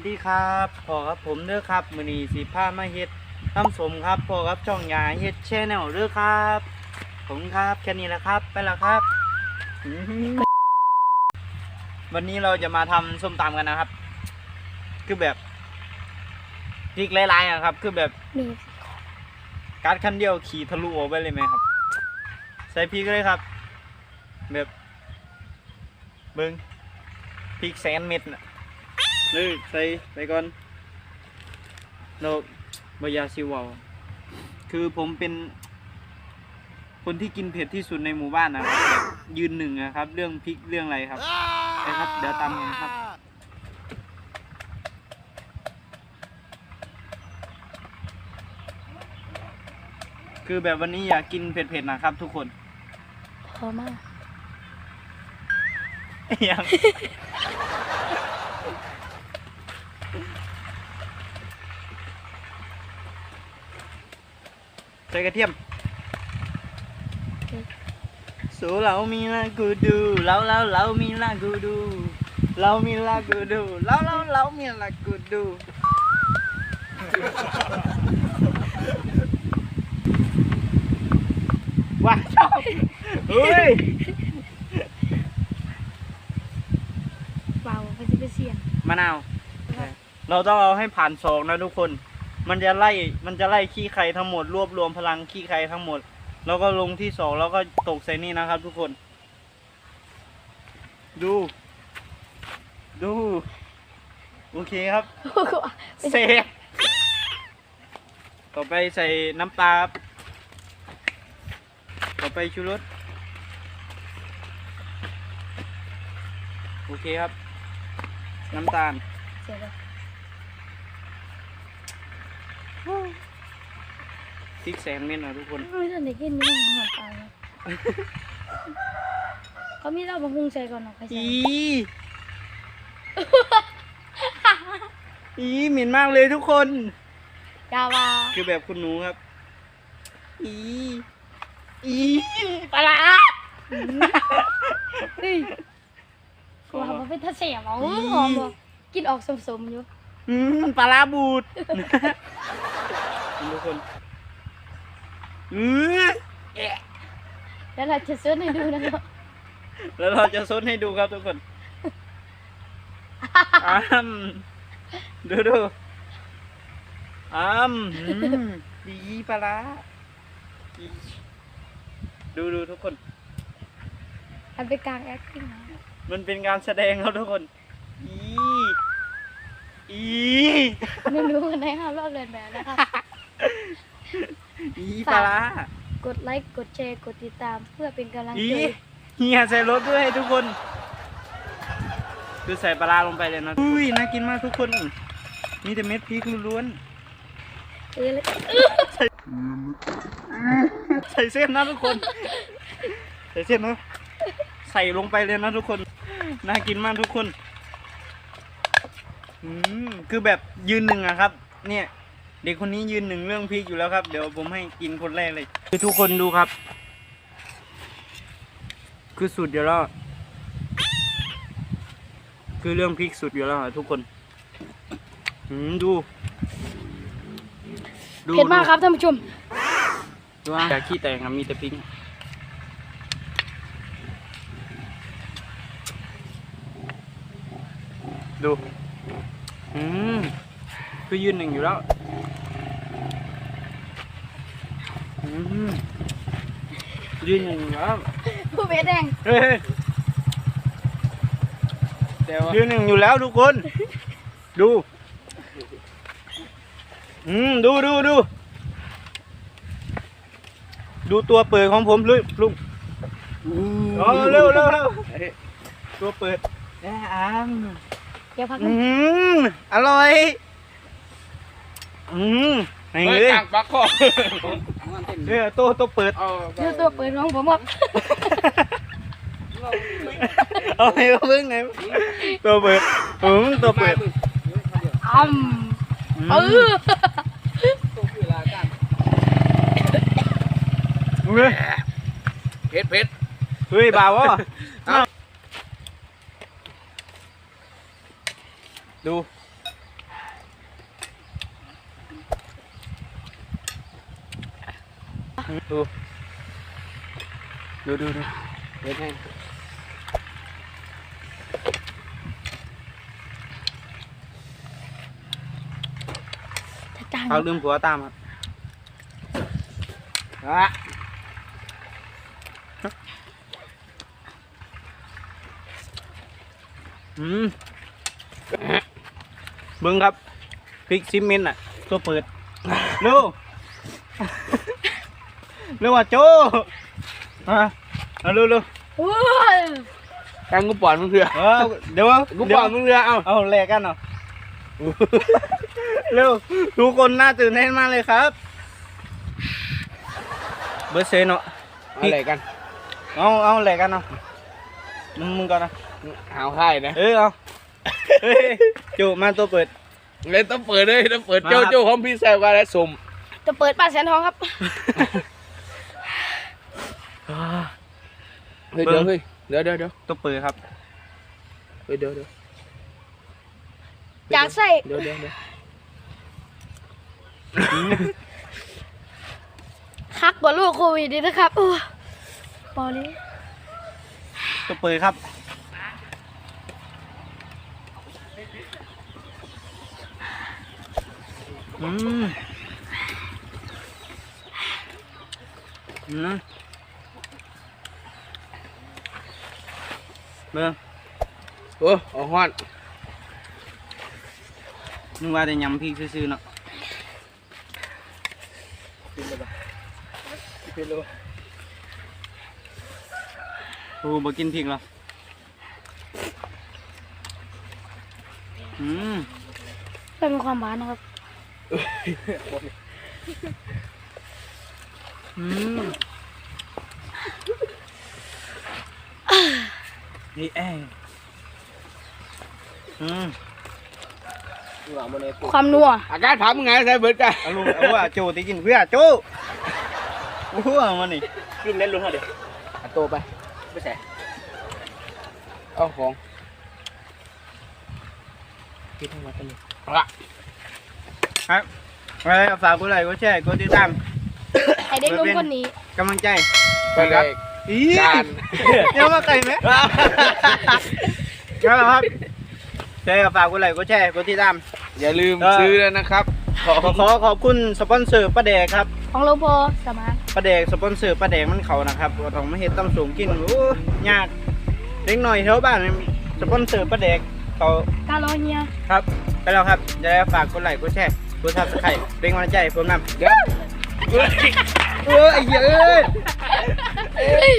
วัสดีครับพ่อครับผมเด้อครับมือนีสีผ้ามาเฮ็ดน้ำสมครับพ่อครับช่องยาเฮ็ดแช่แนวเด้อครับ ผมครับแค่นี้แหละครับไปแล้วครับ วันนี้เราจะมาทำส้มตำกันนะครับ คือแบบพริกหลายๆอะครับ คือแบบการดคันเดียวขี่ทะลุออกไปเลยไหมครับ ใส่พริกเลยครับ แบบเบิ้งพริกแสนเม็ดน่ะ เลยใส่ไปก่อนเราบอยาซิเวาคือผมเป็น คนที่กินเผ็ดที่สุดในหมู่บ้านนะครับแบบยืนหนึ่งนะครับ เรื่องพริกเรื่องอะไรครับนะครับเดี๋ยวตามกันครับ คือแบบวันนี้อยากกินเผ็ดๆนะครับ ทุกคน พอมาก ยัง ใส่กระเทียมสูเรามีลากูดูเราเราเรามีลากูดู เรามีลากูดูเราเราเรามีลากูดูว้าวชอบเฮ้ยเปล่าไปจะไปเสียงมะนาว เราต้องเอาให้ผ่านสองนะทุกคน มันจะไล่มันจะไล่ขี้ใครทั้งหมดรวบรวมพลังขี้ใครทั้งหมด แล้วก็ลงที่สองแล้วก็ตกใส่นี่นะครับ ทุกคน ดู ดู โอเคครับเซฟต่อไปใส่น้ำปลาครับต่อไปชูรสโอเคครับ น้ำตาลเสียเลย พริกแสนเม็ดนะทุกคนไม่ทันได้กินนี่มันหอมตายเลยเขามีเราบำรุงใส่ก่อนเนาะใครใส่อีอีเหม็นมากเลยทุกคนยาวาคือแบบคุณหนูครับ อีอีปลาร้าเฮ้ยกลัวมันเป็นทะเสียบเอาหอมบ่กินออกสมๆอยู่ อืมมันปลาร้าบูดทุกคน อือแล้วเราจะซื้อให้ดูนะครับแล้วเราจะซดให้ดูครับทุกคนอ้ามดูดูอ้ามอืมดีปลาร้าอีดูดูทุกคน มันเป็นกลางแอคติ้งนะมันเป็นการแสดงครับทุกคน อี อี ไม่รู้กันได้ห้ามรอบเรียนแบบนะครับ อีปลาร้ากดไลค์กดแชร์กดติดตามเพื่อเป็นกำลังอีใจเฮียใส่รถด้วยทุกคน คือใส่ปลาร้าลงไปเลยนะอุ้ยน่ากินมากทุกคน มีแต่เม็ดพริกล้วนเออเลยๆใส่เส้นนะทุกคน ใส่เส้นนะใส่ลงไปเลยนะทุกคน น่ากินมากทุกคน อืมคือแบบยืนหนึ่งอะครับ เนี่ย เด็กคนนี้ยืนหนึ่งเรื่องพริกอยู่แล้วครับ เดี๋ยวผมให้กินคนแรกเลย คือทุกคนดูครับ คือสุดอยู่แล้วคือเรื่องพริกสุดอยู่แล้วอะทุกคนอืมดูดูเผ็ดมากครับท่านผู้ชมดูว่าอย่าขี้แตกครับมีแต่พริกดูอืมคือยืนหนึ่งอยู่แล้ว อืม ยืนหนึ่งอยู่แล้วผู้เผ็ดแดงเฮ้ยยืนหนึ่งอยู่แล้วทุกคน ดู อืมดูดูดู ดูตัวเปิดของผมลุยลุงอ๋อเร็วเร็วเร็วตัวเปิดแอ่อามเดี๋ยวพักอืนึงมอร่อย อืมไหนเฮ้ยเลยต่างปักคอ เออตัวตัวเปิด เอาเดี๋ยวตัวเปิดของผมครับเอาไปเอาเพิ่งไงตัวเปิดอืมตัวเปิดอ้ำมเออเฮ้ยเผ็ดเผ็ดเฮ้ยบ่าววะเอาดู ดู ดูดูดูเผ็ดแห้งจะจางเอาลืมผัวตามครับอะอืมเบิ้งครับพริกซิมเมนต์อะ ตัวเปิด เร็วเร็วอะโจฮะเอาเร็วเร็วโอ้ยแกงกูปอนมึงเถื่อเออเดี๋ยวกูเดี๋ปยวอนมึงเถื่อเอ้าเอาแลกกันเนาะเร็วทุกคนน่าตื่นเต้นมากเลยครับเบอร์เซนเนาะอะไรกันเอาเอาแลกกันเนาะมึงมึงก่อนนะหาวค่ายนะเออเอาเฮ้ยจูมาตัวเปิด เลยต้องเปิดเลยต้องเปิดมาโจ้ครับโจ้ของพี่แซวกันแล้วสุ่มจะเปิดบ้านแสนทองครับ เฮ้ยเดี๋ยวเฮ้ยเดี๋ยวเดี๋ยวเดี๋ยวตัวเปิดครับเฮ้ยเดี๋ยวเดี๋ยวอยากใส่เดี๋ยวเดี๋ยวเดี๋ยวคักกว่าลูกโควิดดีนะครับโอ้บอลนี้ตัวเปิดครับอืมอืม เบิ่งโอ้เอาฮ้อนนึกว่าแต่ยำพริกซื่อๆเนาะเป็นเลยโอ้บ่กินพริกหรออืมเป็นความหวานนะครับอืม นี่แออืมความนัว อาการถามมึงไงใส่เบิร์ดกันเอาลูกเอาว่าโจตีกินเพื่อโจโอ้โหเอามันนี่ขึ้นเล่นลุ้นเท่าเดียวเอาโตไปไม่ใส่เอาของคิดทั้งหมดเลยละครับอะไรฝากกดไลค์กดแชร์กดติดตามไอเด็กหนุ่มคนนี้กำลังใจไปเลย อีจาน เดี๋ยวมาไก่ไหมงั้นเหรอครับใช่ครับฝากกดไลค์กดแชร์กดติดตาม อย่าลืมเออ ซื้อแล้วนะครับ ขอขอขอขอบคุณสปอนเซอร์ป้าแดกครับของโลโพสมาร์ทป้าแดกสปอนเซอร์ป้าแดกมันเขานะครับก็ต้องมาเฮ็ดตำสูงกินโอ้ยากเล็กหน่อยแถวบ้านนี่สปอนเซอร์ป้าแดกเขากาโลเนียครับไปแล้วครับจะได้ฝากกดไลค์กดแชร์กดซับสไครต์เป็นกำลังใจให้ผมนำ เดี๋ยว เออไอ้เหี้ยเอ้ย